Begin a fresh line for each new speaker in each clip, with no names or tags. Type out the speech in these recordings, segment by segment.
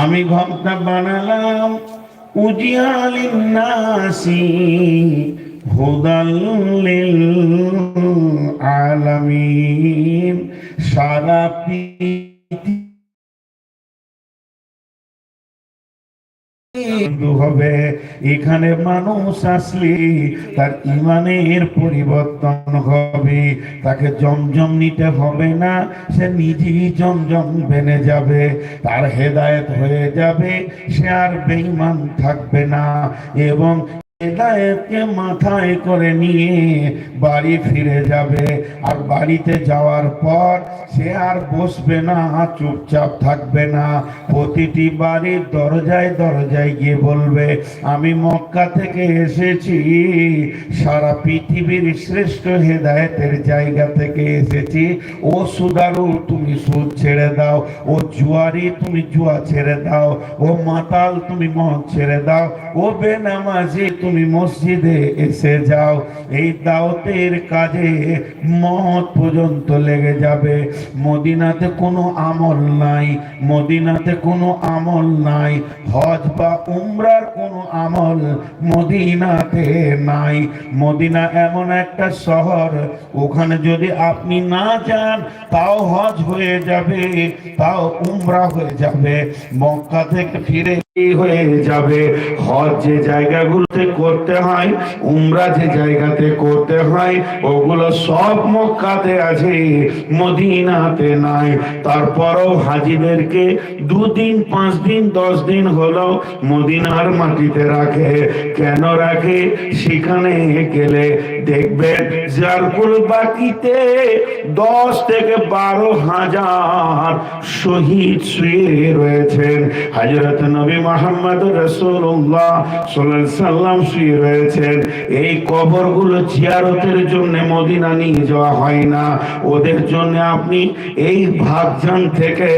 আমি ঘণ্টা বানালাম উজিয়ালিন নাসি হুদাল্লিল আলামিন। সারা পৃথিবী হবে। এখানে মানুষ আসলে তার ইমানের পরিবর্তন হবে। তাকে জমজম নিতে হবে না, সে নিজেই জমজম বেনে যাবে। তার হেদায়েত হয়ে যাবে, সে আর বেইমান থাকবে না। এবং হেদায়েতকে মাথায় করে নিয়ে বাড়ি ফিরে যাবে। আর বাড়িতে যাওয়ার পর সে আর বসবে না, চুপচাপ থাকবে না। প্রতিটি বাড়ির দরজায় দরজায় গিয়ে বলবে, আমি মক্কা থেকে এসেছি। সারা পৃথিবীর শ্রেষ্ঠ হেদায়েতের জায়গা থেকে এসেছি। ও সুদারু, তুমি সুদ ছেড়ে দাও। ও জুয়ারি, তুমি জুয়া ছেড়ে দাও। ও মাতাল, তুমি মদ ছেড়ে দাও। ও বেনামাজি, তুমি মসজিদে এসে যাও। এই দাওতের কাজে মত পর্যন্ত লেগে যাবে। মদিনাতে কোনো আমল নাই, মদিনাতে কোনো আমল নাই, হজ বা উমরার কোনো আমল মদিনাতে নাই। মদিনা এমন একটা শহর, ওখানে যদি আপনি না যান, তাও হজ হয়ে যাবে, তাও উমরা হয়ে যাবে। মক্কা থেকে ফিরে হয়ে যাবে? হজ যে জায়গাগুলোতে করতে হয়, উমরা যে জায়গাতে করতে হয়, ওগুলো সব মক্কাতে আছে, মদিনাতে নাই। তারপরও হাজিদেরকে দুদিন পাঁচ দিন দশ দিন হলো মদিনার মাটিতে রাখে। কেন রাখে? সেখানে গেলে দেখবেন জারকুল বাকিতে দশ থেকে বারো হাজার শহীদ শুয়ে রয়েছেন। হাজরত নবী মোহাম্মদ রসুল্লাহ সাল্লাম শুয়ে রয়েছেন। এই কবরগুলো জিয়ারতের জন্য মদিনা নিয়ে যাওয়া হয় না। ওদের জন্য আপনি এই ভাবজান থেকে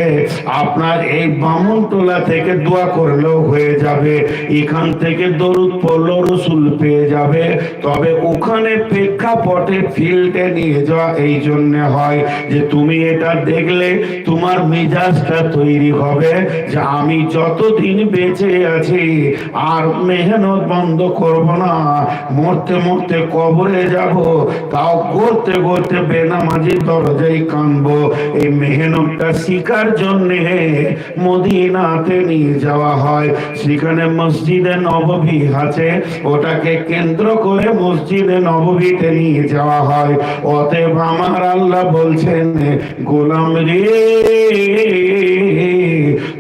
আপনার এই বামনটোলা থেকে দোয়া করলেও হয়ে যাবে। এখান থেকে দরুদ পড়লেও রসুল পেয়ে যাবে। তবে ওখানে প্রেক্ষাপটে ফিল্ডে নিয়ে যাওয়া এই জন্য হয় যে তুমি এটা দেখলে তোমার মেজাজটা তৈরি হবে যে আমি যতদিন বেঁচে আছি আর মেহনত বন্ধ করব না, মরতে মরতে কবরে যাব, তাও করতে করতে বেনামাজির দরজায় কানবো। এই মেহনতটা শিকার জন্যে মদিনাতে নিয়ে যাওয়া হয়। সেখানে মসজিদে নববী আছে, ওটাকে কেন্দ্র করে মসজিদে নববীতে নিয়ে যাওয়া হয়। অতএব আমার আল্লাহ বলছেন গোলাম রে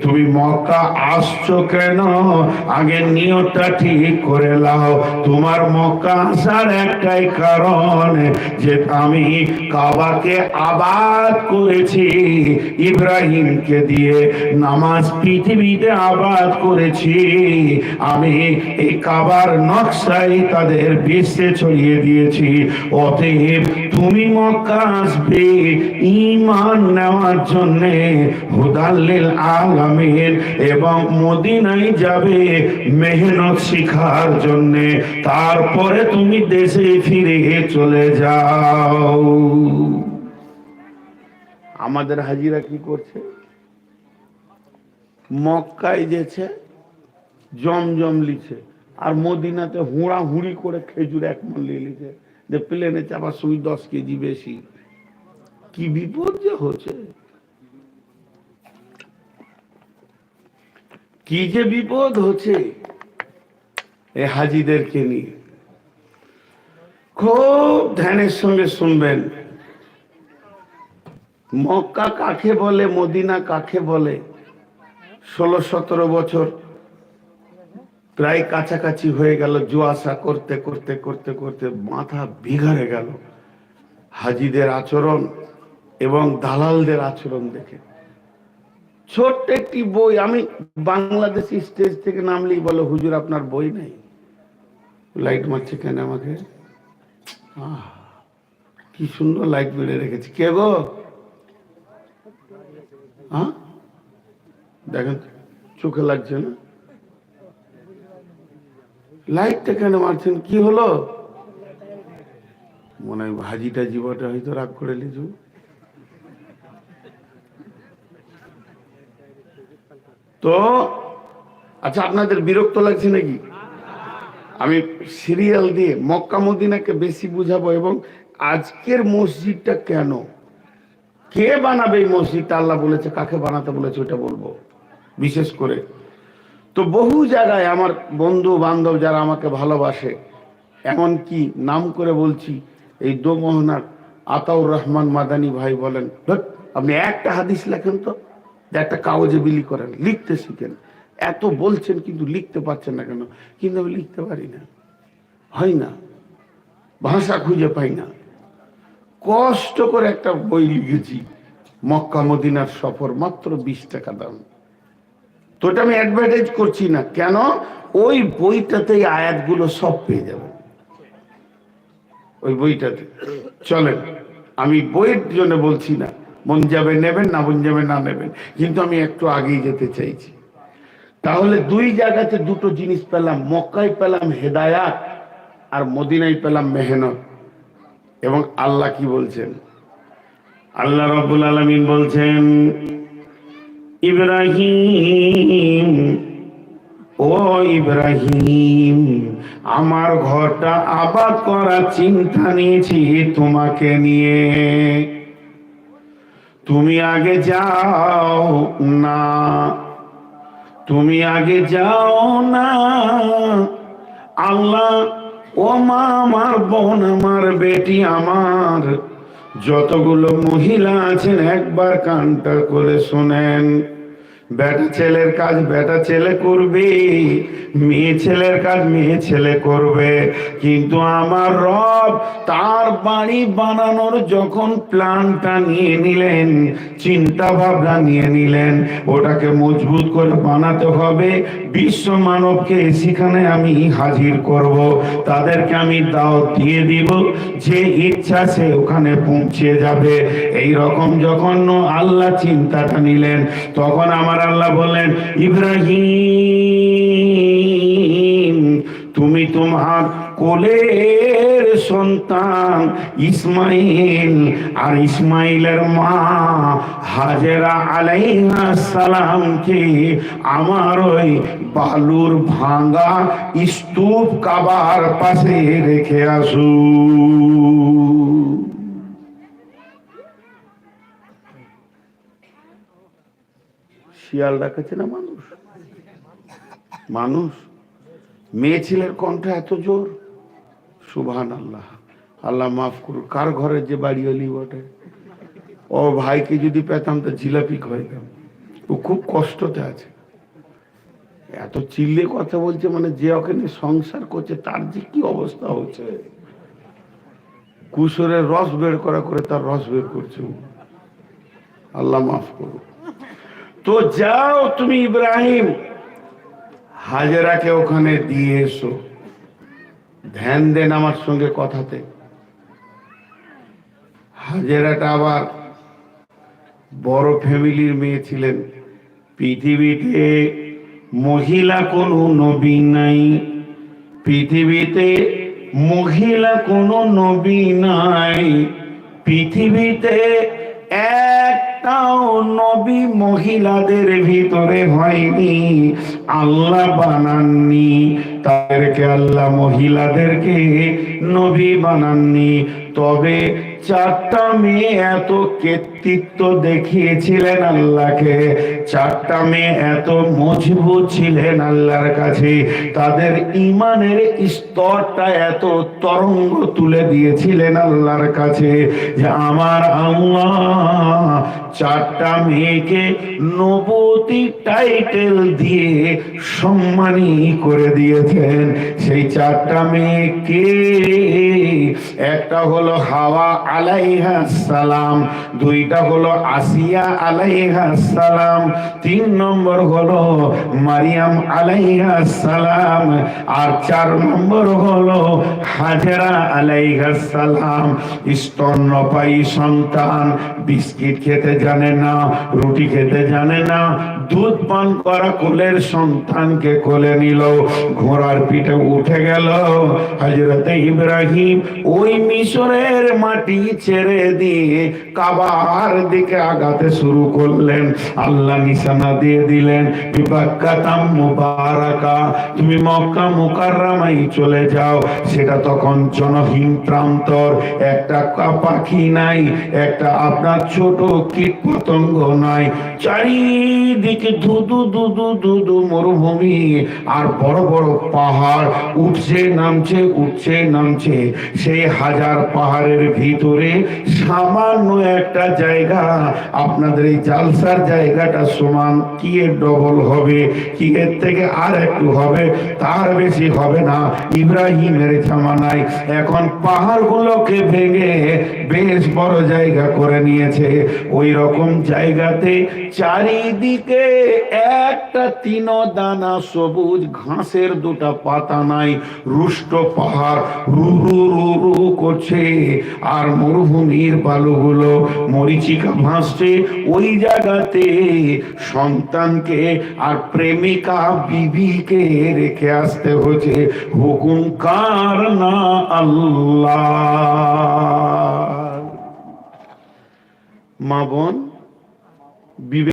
তুমি মক্কা আসছো কেন? আগে নিয়তটা ঠিক করে লাও তোমার মক্কা আসার একটাই কারণ, যে আমি কাবাকে আবাদ করেছি, ইব্রাহিমকে দিয়ে। নামাজ পৃথিবীতে আবাদ করেছি। আমি এই কাবার নকশাই তাদের বিশ্বে ছড়িয়ে দিয়েছি। অতএব তুমি মক্কা আসবে ইমান নেওয়ার জন্যে হুদাল্লিল আলামিন এবং মদিনায় যাবে মেহনত শিখার জন্যে। তারপরে তুমি দেশে ফিরে চলে যাও। আমাদের হাজিরা কি করছে? মক্কায় যেছে, জমজম লিছে আর মদিনাতে হুড়া হুড়ি করে খেজুর এক মন লিছে যে প্লেনে চাপার সময় দশ কেজি বেশি। কি বিপদ যে হচ্ছে? কি যে বিপদ হচ্ছে এ হাজিদেরকে নিয়ে। খুব ধ্যানের সঙ্গে শুনবেন। মক্কা কাকে বলে, মদিনা কাকে বলে? ষোলো, সতেরো বছর প্রায় কাছাকাছি হয়ে গেল জুয়াশা করতে করতে করতে করতে মাথা বিঘারে গেল। হাজিদের আচরণ এবং দালালদের আচরণ দেখে। ছোট্ট একটি বই, আমি বাংলাদেশি স্টেজ থেকে নামলেই বলো, হুজুর আপনার বই নেই? লাইট মারছে কেন আমাকে? কি সুন্দর লাইট বেড়ে রেখেছে। কে গো? হ্যাঁ দেখেন, চোখে লাগছে না? লাইটটা কেন মারছেন? কি হলো? মনে হয় হাজিটা জীবটা হয়তো রাগ করে লিজু।
তো আচ্ছা আপনাদের বিরক্ত লাগছে নাকি? আমি সিরিয়াল দিয়ে মক্কা মদিনাকে বেশি বুঝাবো এবং আজকের মসজিদটা কেন? কে বানাবে এই মসজিদটা? আল্লাহ বলেছে, কাকে বানাতে বলেছে ওটা বলব। বিশেষ করে। তো বহু জায়গায় আমার বন্ধু বান্ধব যারা আমাকে ভালোবাসে, এমন কি নাম করে বলছি, এই দোমোহনার আতাউর রহমান মাদানি ভাই বলেন আপনি একটা হাদিস লেখেন তো। একটা কাগজে বিলি করেন, লিখতে শিখেন। এত বলছেন কিন্তু লিখতে পারছেন না কেন? কিন্তু আমি লিখতে পারি না। হয় না। ভাষা খুঁজে পাই না। কষ্ট করে একটা বই লিখেছি, মক্কা মদিনার সফর, মাত্র বিশ টাকা দাম। তো এটা আমি অ্যাডভার্টাইজ করছি না। কেন? ওই বইটাতে এই আয়াতগুলো সব পেয়ে যাবেন। ওই বইটাতে। চলেন, আমি বইয়ের জন্য বলছি না। মন যাবে নেবেন, না মন যাবে না নেবেন। কিন্তু আমি একটু আগেই যেতে চাইছি। তাহলে দুই জায়গাতে দুটো জিনিস পেলাম, মক্কায় পেলাম হেদায়াত আর মদিনায় পেলাম মেহনত। এবং আল্লাহ কি বলছেন? আল্লাহ রব্বুল আলমিন বলছেন, ইব্রাহিম, ও ইব্রাহিম, আমার ঘরটা আবাদ করার চিন্তা নিয়েছি তোমাকে নিয়ে। তুমি আগে যাও না। তুমি আগে যাও না। আল্লাহ, ও মা, আমার বোন, আমার বেটি, আমার যতগুলো মহিলা আছেন, একবার কানটা করে শোনেন। বেটা ছেলের কাজ বেটা ছেলে করবে। মেয়ে ছেলের কাজ মেয়ে ছেলে করবে। কিন্তু আমার রব তার বাড়ি বানানোর যখন প্ল্যানটা নিয়ে নিলেন চিন্তা ভাবনা নিয়ে নিলেন, ওটাকে মজবুত করে বানাতে হবে। বিশ্ব মানবকে সেখানে আমি হাজির করব। তাদেরকে আমি দাওয়াত দিয়ে দিব। যে ইচ্ছা সে ওখানে পৌঁছে যাবে। এই রকম যখন আল্লাহ চিন্তাটা নিলেন, তখন আমার আল্লাহ বললেন ইব্রাহিম, তুমি তোমার কোলের সন্তান ইসমাইল, আর ইসমাইলের মা হাজেরা আলাইহা সালামকে আমার ওই বালুর ভাঙ্গা স্তূপ কাবার পাশে রেখে আসু শিয়াল ডাকেছে না মানুষ? মানুষ? মেয়ে ছেলের কণ্ঠ এত জোর? সুবহান আল্লাহ আল্লাহ মাফ করুন কার ঘরে যে বাড়ি হলি বটে? ও ভাইকে যদি পেতাম তো জিলাপি খাইতাম ও খুব কষ্টতে আছে। এত চিল্লে কথা বলছে মানে যে ওখানে সংসার করছে, তার যে কি অবস্থা হচ্ছে? কুসরের রস বের করা করে তার রস বের করছে। আল্লাহ মাফ করুন তো যাও তুমি ইব্রাহিম। হাজেরাকে ওখানে দিয়ে এসো। ধ্যান দেন আমার সঙ্গে কথাতে। হাজেরাটা আবার বড় ফ্যামিলির মেয়ে ছিলেন। পৃথিবীতে মহিলা কোনো নবী নাই। পৃথিবীতে মহিলা কোনো নবী নাই। পৃথিবীতে একটাও নবী মহিলাদের ভিতরে হয়নি। আল্লাহ বানাননি, তাদেরকে আল্লাহ মহিলাদেরকে নবী বানাননি। তবে চারটা মেয়ে এত কৃতিত্ব দেখিয়েছিলেন আল্লাহকে। চারটা মেয়ে এত মজবুত ছিলেন আল্লাহর কাছে। তাদের ইমানের স্তরটা এত তরঙ্গ তুলে দিয়েছিলেন আল্লাহর কাছে যে আমার আল্লাহ চারটা মেয়েকে নবতী টাইটেল দিয়ে সম্মানী করে দিয়েছেন। সেই চারটা মেয়েকে একটা হলো হাওয়া আলাইহা সালাম, দুইটা হলো আসিয়া আলাইহা সালাম। তিন নম্বর হলো মারিয়াম আলাইহা সালাম। আর চার নম্বর হলো হাজেরা সালাম। স্তন্যপায়ী সন্তান, বিস্কিট খেতে জানে না, রুটি খেতে জানে না। দুধ পান করা কোলের সন্তানকে কোলে নিল, ঘোড়ার পিঠে উঠে গেল। হজরত ইব্রাহিম ওই মিশরের মাটি ছেড়ে দিয়ে কাবার
পাহাড় দিকে আগাতে শুরু করলেন। আল্লাহ নিশানা দিয়ে দিলেন তুমি মক্কা মুকাররামাই চলে যাও। সেটা তখন জনহীন প্রান্তর। একটা পাখি নাই, একটা আপনার ছোট কীট পতঙ্গ নাই। চারিদিকে ধুধু ধুধু ধুধু মরুভূমি, আর বড় বড় পাহাড়। উঠছে, নামছে উঠছে, নামছে। সেই হাজার পাহাড়ের ভিতরে সামান্য একটা জায়গা আপনাদের এই জালসার জায়গাটা সমান কি এর ডবল হবে, কি এর থেকে আর একটু হবে, তার বেশি হবে না। ইব্রাহিমের জামানায় এখন পাহাড়গুলোকে ভেঙে বেশ বড় জায়গা করে নিয়েছে। ওই রকম জায়গাতে চারিদিকে একটা তিন দানা সবুজ, ঘাসের দুটা পাতা নাই, রুষ্ট পাহাড় রু রু রু করছে। আর মরুভূমির বালুগুলো মরিচিকা ভাসছে ওই জায়গাতে সন্তানকে আর প্রেমিকা বিবিকে রেখে আসতে হয়েছে। হুকুম কার না আল্লাহ? মা বোন বিবে